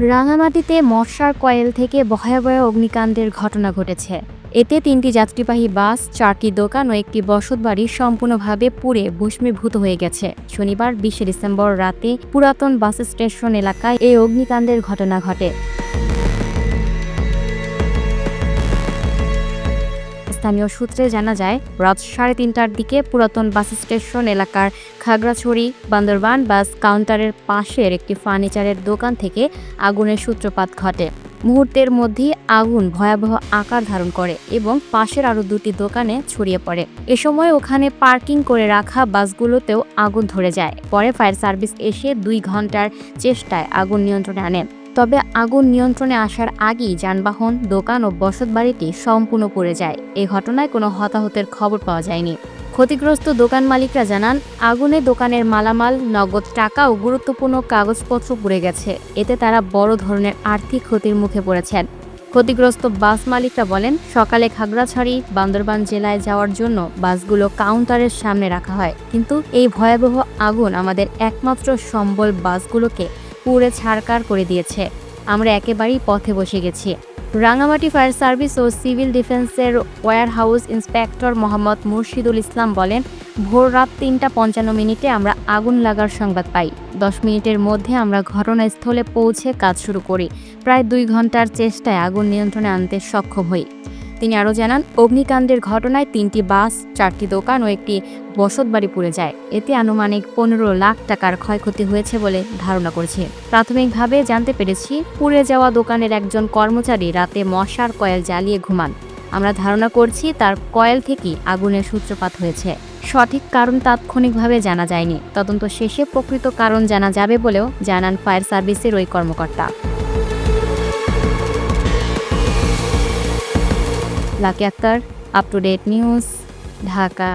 রাঙামাটিতে মশার কয়েল থেকে ভয়াবহ অগ্নিকাণ্ডের ঘটনা ঘটেছে। এতে তিনটি যাত্রীবাহী বাস, চারটি দোকান ও একটি বসত বাড়ি সম্পূর্ণভাবে পুড়ে ভস্মীভূত হয়ে গেছে। শনিবার বিশে ডিসেম্বর রাতে পুরাতন বাস স্টেশন এলাকায় এই অগ্নিকাণ্ডের ঘটনা ঘটে। স্থানীয় সূত্রে জানা যায়, রাত সাড়ে তিনটার দিকে পুরাতন বাস স্টেশন এলাকার খাগড়াছড়ি, বান্দরবান বাস কাউন্টারের পাশের একটি ফার্নিচারের দোকান থেকে আগুনের সূত্রপাত ঘটে। মুহূর্তের মধ্যেই আগুন ভয়াবহ আকার ধারণ করে এবং পাশের আরও দুটি দোকানে ছড়িয়ে পড়ে। এ সময় ওখানে পার্কিং করে রাখা বাসগুলোতেও আগুন ধরে যায়। পরে ফায়ার সার্ভিস এসে দুই ঘণ্টার চেষ্টায় আগুন নিয়ন্ত্রণে আনে। তবে আগুন নিয়ন্ত্রণে আসার আগেই যানবাহন, দোকান ও বসতবাড়িটি সম্পূর্ণ পড়ে যায়। এ ঘটনায় কোনো হতাহতের খবর পাওয়া যায়নি। ক্ষতিগ্রস্ত দোকান মালিকরা জানান, আগুনে দোকানের মালামাল, নগদ টাকা ও গুরুত্বপূর্ণ কাগজপত্র পুড়ে গেছে। এতে তারা বড় ধরনের আর্থিক ক্ষতির মুখে পড়েছেন। ক্ষতিগ্রস্ত বাস মালিকরা বলেন, সকালে খাগড়াছড়ি, বান্দরবান জেলায় যাওয়ার জন্য বাসগুলো কাউন্টারের সামনে রাখা হয়। কিন্তু এই ভয়াবহ আগুন আমাদের একমাত্র সম্বল বাসগুলোকে পুড়ে ছাড়কার করে দিয়েছে। আমরা একেবারেই পথে বসে গেছি। রাঙামাটি ফায়ার সার্ভিস ও সিভিল ডিফেন্সের warehouse inspector Mohammad Murshidul Islam বলেন ভোর রাত তিনটা পঞ্চান্ন মিনিটে আমরা আগুন লাগার সংবাদ পাই। দশ মিনিটের মধ্যে আমরা ঘটনাস্থলে পৌঁছে কাজ শুরু করি। প্রায় দুই ঘণ্টার চেষ্টায় আগুন নিয়ন্ত্রণে আনতে সক্ষম হই। তিনি আরও জানান, অগ্নিকাণ্ডের ঘটনায় তিনটি বাস, চারটি দোকান ও একটি বসতবাড়ি পুড়ে যায়। এতে আনুমানিক পনেরো লাখ টাকার ক্ষয়ক্ষতি হয়েছে বলে ধারণা করছে। প্রাথমিকভাবে জানতে পেরেছি, পুড়ে যাওয়া দোকানের একজন কর্মচারী রাতে মশার কয়েল জ্বালিয়ে ঘুমান। আমরা ধারণা করছি, তার কয়েল থেকেই আগুনের সূত্রপাত হয়েছে। সঠিক কারণ তাৎক্ষণিকভাবে জানা যায়নি। তদন্ত শেষে প্রকৃত কারণ জানা যাবে বলেও জানান ফায়ার সার্ভিসের ওই কর্মকর্তা। Lucky Akter up to date news Dhaka